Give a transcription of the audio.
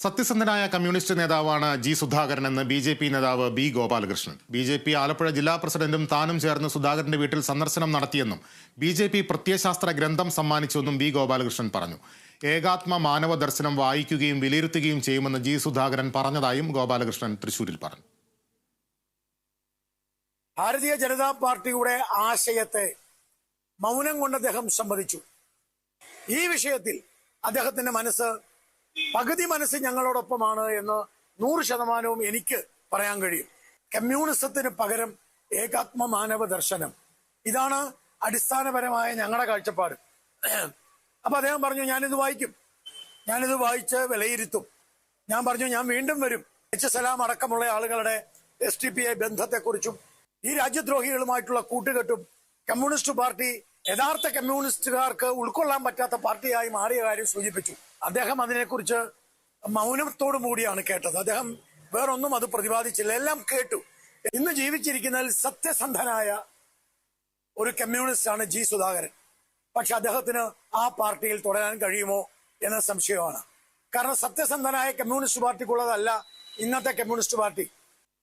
സത്യസന്ധനായ കമ്മ്യൂണിസ്റ്റ് നേതാവാണ് ജി സുധാകരൻ എന്ന് ബി ജെ പി നേതാവ് B Gopalakrishnan. B J P Alappuzha ജില്ലാ പ്രസിഡന്റും താനും ചേർന്ന് സുധാകരന്റെ വീട്ടിൽ സന്ദർശനം നടത്തിയെന്നും ബി ജെ പി പ്രത്യയശാസ്ത്ര ഗ്രന്ഥം സമ്മാനിച്ചുവെന്നും ബി ഗോപാലകൃഷ്ണൻ പറഞ്ഞു. ഏകാത്മ മാനവ ദർശനം വായിക്കുകയും വിലയിരുത്തുകയും ചെയ്യുമെന്ന് ജി സുധാകരൻ പറഞ്ഞതായും ഗോപാലകൃഷ്ണൻ തൃശൂരിൽ പറഞ്ഞു. ഭാരതീയ ജനതാ പാർട്ടിയുടെ ആശയത്തെ മൗനം കൊണ്ട് അദ്ദേഹം സമ്മതിച്ചു ഈ വിഷയത്തിൽ അദ്ദേഹത്തിന്റെ മനസ്സ് പകുതി മനസ്സ് ഞങ്ങളോടൊപ്പമാണ് എന്ന് നൂറ് ശതമാനവും എനിക്ക് പറയാൻ കഴിയും. കമ്മ്യൂണിസത്തിന് പകരം ഏകാത്മ മാനവ ദർശനം. ഇതാണ് അടിസ്ഥാനപരമായ ഞങ്ങളുടെ കാഴ്ചപ്പാട്. അപ്പൊ അദ്ദേഹം പറഞ്ഞു ഞാനിത് വായിക്കും. ഞാനിത് വായിച്ച് വിലയിരുത്തും. ഞാൻ പറഞ്ഞു ഞാൻ വീണ്ടും വരും. എച്ച് സലാം അടക്കമുള്ള ആളുകളുടെ എസ് ടി പി ഐ ബന്ധത്തെക്കുറിച്ചും ഈ രാജ്യദ്രോഹികളുമായിട്ടുള്ള കൂട്ടുകെട്ടും കമ്മ്യൂണിസ്റ്റ് പാർട്ടി യഥാർത്ഥ കമ്മ്യൂണിസ്റ്റുകാർക്ക് ഉൾക്കൊള്ളാൻ പറ്റാത്ത പാർട്ടിയായി മാറിയ കാര്യം സൂചിപ്പിച്ചു. അദ്ദേഹം അതിനെക്കുറിച്ച് മൗനത്തോടു കൂടിയാണ് കേട്ടത്. അദ്ദേഹം വേറൊന്നും അത് പ്രതിപാദിച്ചില്ല. എല്ലാം കേട്ടു. ഇന്ന് ജീവിച്ചിരിക്കുന്നതിൽ സത്യസന്ധനായ ഒരു കമ്മ്യൂണിസ്റ്റ് ആണ് ജി സുധാകരൻ. പക്ഷെ അദ്ദേഹത്തിന് ആ പാർട്ടിയിൽ തുടരാൻ കഴിയുമോ എന്ന സംശയമാണ്. കാരണം സത്യസന്ധനായ കമ്മ്യൂണിസ്റ്റ് പാർട്ടിക്കുള്ളതല്ല ഇന്നത്തെ കമ്മ്യൂണിസ്റ്റ് പാർട്ടി.